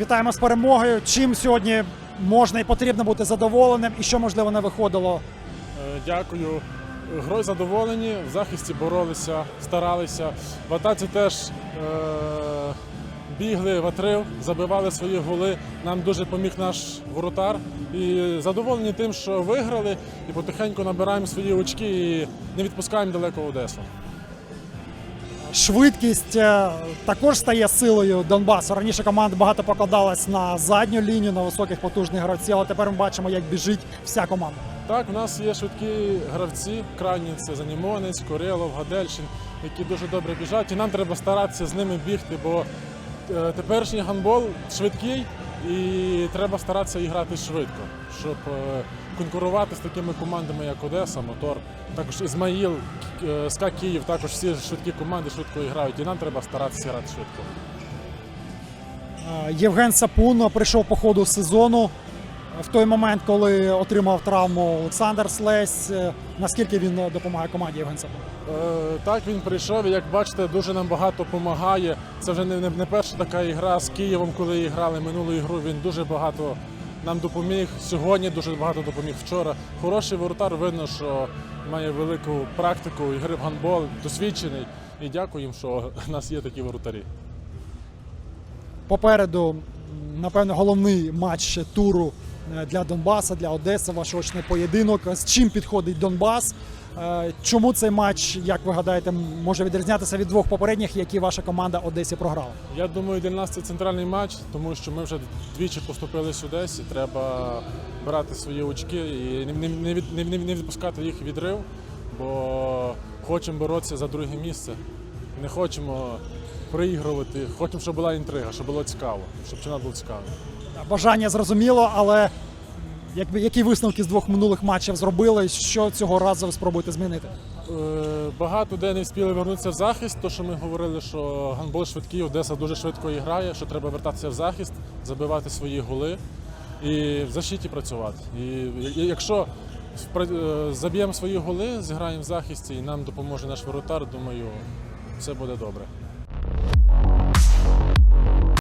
Вітаємо з перемогою. Чим сьогодні можна і потрібно бути задоволеним, і що можливо не виходило. Е, Дякую. Грою задоволені, в захисті боролися, старалися. В атаці теж е- бігли в отрив, забивали свої голи. Нам дуже поміг наш воротар. І задоволені тим, що виграли, і потихеньку набираємо свої очки і не відпускаємо далеко Одесу. Швидкість е, також стає силою Донбасу. Раніше команда багато покладалась на задню лінію, на високих потужних гравців, але тепер ми бачимо, як біжить вся команда. Так, в нас є швидкі гравці, крайні це Занімонець, Корилов, Гадельшин, які дуже добре біжать. І нам треба старатися з ними бігти, бо е, теперішній гандбол швидкий і треба старатися і грати швидко, щоб е, конкурувати з такими командами, як Одеса, Мотор, також Ізмаїл, е, СКА Київ, також всі швидкі команди швидко грають, і нам треба старатися грати швидко. Євген Сапун прийшов по ходу сезону. В той момент, коли отримав травму Олександр Слесь, Е, наскільки він е, допомагає команді Євген Сапун? Е, Так, він прийшов і як бачите, дуже нам багато допомагає. Це вже не, не, перша така ігра з Києвом, коли грали минулу ігру. Він дуже багато нам допоміг. Сьогодні дуже багато допоміг вчора. Хороший воротар, видно, що має велику практику ігри в гандбол, досвідчений. І дякую їм, що в нас є такі воротарі. Попереду, напевно, головний матч туру для Донбаса, для Одеси, ваш очний поєдинок. З чим підходить Донбас? Е, Чому цей матч, як ви гадаєте, може відрізнятися від двох попередніх, які ваша команда Одесі програла? Я думаю, для нас це центральний матч, тому що ми вже двічі поступили сюди, і треба брати свої очки і не, відпускати їх відрив, бо хочемо боротися за друге місце. Не хочемо проігрувати, хочемо, щоб була інтрига, щоб було цікаво, щоб чемпіонат був цікавий. Бажання зрозуміло, але якби які висновки з двох минулих матчів зробили, що цього разу спробуєте змінити? Е, Багато де не встигли вернутися в захист, то що ми говорили, що гандбол швидкий, Одеса дуже швидко грає, що треба вертатися в захист, забивати свої голи і в защиті працювати. І і якщо е, заб'ємо свої голи, зіграємо в захисті і нам допоможе наш воротар, думаю, все буде добре.